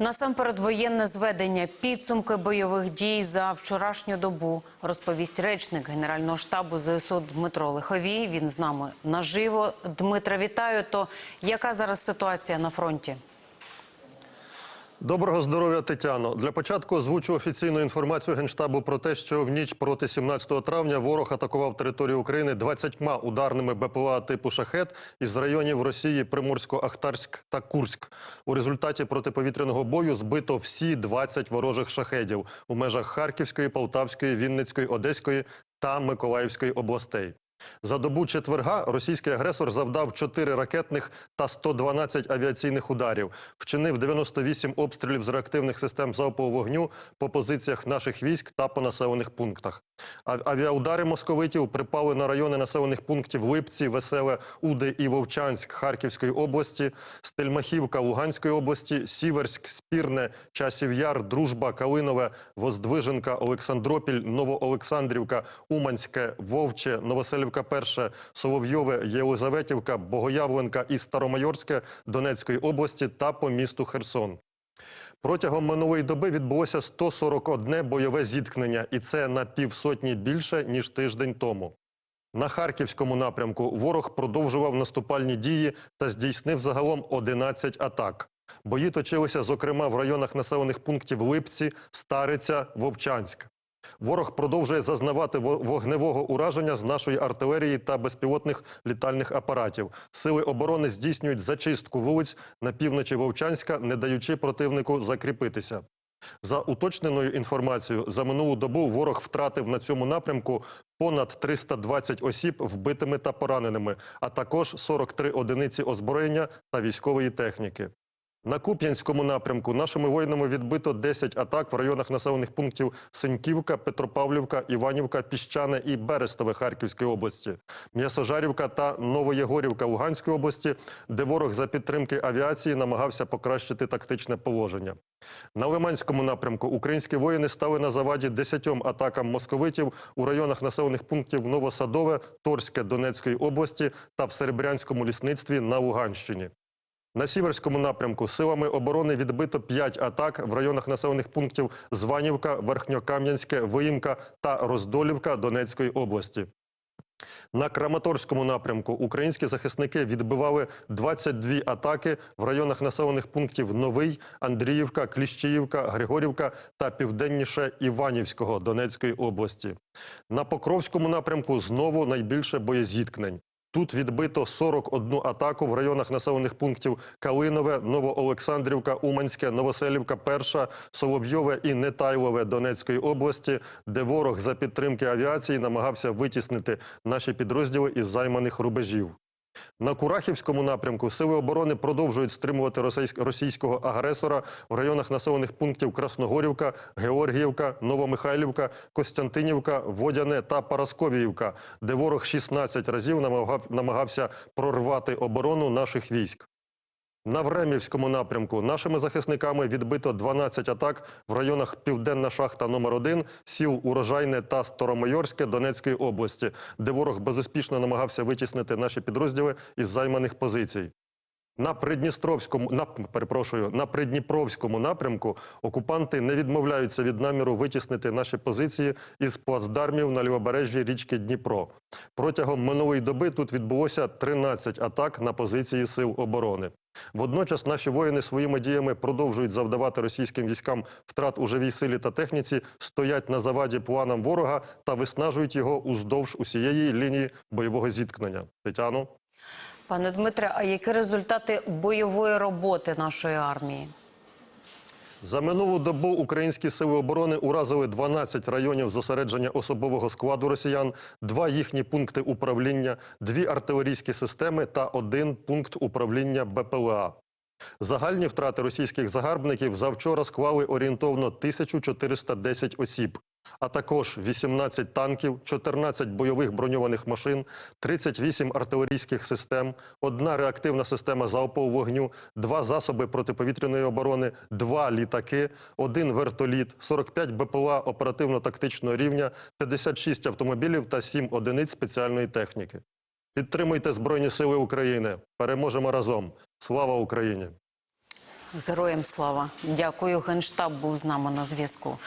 Насамперед, воєнне зведення підсумки бойових дій за вчорашню добу розповість речник Генерального штабу ЗСУ Дмитро Лиховій. Він з нами наживо. Дмитра, вітаю. То яка зараз ситуація на фронті? Доброго здоров'я, Тетяно. Для початку озвучу офіційну інформацію Генштабу про те, що в ніч проти 17 травня ворог атакував територію України 20 ударними БПЛА типу «Шахет» із районів Росії Приморсько-Ахтарськ та Курськ. У результаті протиповітряного бою збито всі 20 ворожих шахедів у межах Харківської, Полтавської, Вінницької, Одеської та Миколаївської областей. За добу четверга російський агресор завдав 4 ракетних та 112 авіаційних ударів, вчинив 98 обстрілів з реактивних систем залпового вогню по позиціях наших військ та по населених пунктах. Авіаудари московитів припали на райони населених пунктів Липці, Веселе, Уди і Вовчанськ Харківської області, Стельмахівка Луганської області, Сіверськ, Спірне, Часів Яр, Дружба, Калинове, Воздвиженка, Олександропіль, Новоолександрівка, Уманське, Вовче, Новоселівка Перше, Соловйове, Єлизаветівка, Богоявленка і Старомайорське Донецької області та по місту Херсон. Протягом минулої доби відбулося 141 бойове зіткнення, і це на півсотні більше ніж тиждень тому. На харківському напрямку ворог продовжував наступальні дії та здійснив загалом 11 атак. Бої точилися, зокрема, в районах населених пунктів Липці, Стариця, Вовчанськ. Ворог продовжує зазнавати вогневого ураження з нашої артилерії та безпілотних літальних апаратів. Сили оборони здійснюють зачистку вулиць на півночі Вовчанська, не даючи противнику закріпитися. За уточненою інформацією, за минулу добу ворог втратив на цьому напрямку понад 320 осіб вбитими та пораненими, а також 43 одиниці озброєння та військової техніки. На Куп'янському напрямку нашими воїнами відбито 10 атак в районах населених пунктів Синьківка, Петропавлівка, Іванівка, Піщане і Берестове Харківської області, М'ясожарівка та Новоєгорівка Луганської області, де ворог за підтримки авіації намагався покращити тактичне положення. На Лиманському напрямку українські воїни стали на заваді 10 атакам московитів у районах населених пунктів Новосадове, Торське Донецької області та в Серебрянському лісництві на Луганщині. На сіверському напрямку силами оборони відбито 5 атак в районах населених пунктів Званівка, Верхньокам'янське, Виїмка та Роздолівка Донецької області. На Краматорському напрямку українські захисники відбивали 22 атаки в районах населених пунктів Новий, Андріївка, Кліщіївка, Григорівка та південніше Іванівського Донецької області. На Покровському напрямку знову найбільше боєзіткнень. Тут відбито 41 атаку в районах населених пунктів Калинове, Новоолександрівка, Уманське, Новоселівка, Перша, Соловйове і Нетайлове Донецької області, де ворог за підтримки авіації намагався витіснити наші підрозділи із займаних рубежів. На Курахівському напрямку сили оборони продовжують стримувати російсь- російського агресора в районах населених пунктів Красногорівка, Георгіївка, Новомихайлівка, Костянтинівка, Водяне та Парасковіївка, де ворог 16 разів намагав- намагався прорвати оборону наших військ. На Времівському напрямку нашими захисниками відбито 12 атак в районах Південна шахта номер 1 сіл Урожайне та Старомайорське Донецької області, де ворог безуспішно намагався витіснити наші підрозділи із займаних позицій. На Придністровському на перепрошую на Придніпровському напрямку окупанти не відмовляються від наміру витіснити наші позиції із плацдармів на лівобережжі річки Дніпро. Протягом минулої доби тут відбулося 13 атак на позиції сил оборони. Водночас наші воїни своїми діями продовжують завдавати російським військам втрат у живій силі та техніці, стоять на заваді планам ворога та виснажують його уздовж усієї лінії бойового зіткнення. Тетяно. Пане Дмитре, а які результати бойової роботи нашої армії? За минулу добу українські сили оборони уразили 12 районів зосередження особового складу росіян, два їхні пункти управління, дві артилерійські системи та один пункт управління БПЛА. Загальні втрати російських загарбників завчора склали орієнтовно 1410 осіб, а також 18 танків, 14 бойових броньованих машин, 38 артилерійських систем, одна реактивна система залпового вогню, два засоби протиповітряної оборони, два літаки, один вертоліт, 45 БПЛА оперативно-тактичного рівня, 56 автомобілів та 7 одиниць спеціальної техніки. Підтримуйте Збройні Сили України. Переможемо разом. Слава Україні! Героям слава. Дякую. Генштаб був з нами на зв'язку.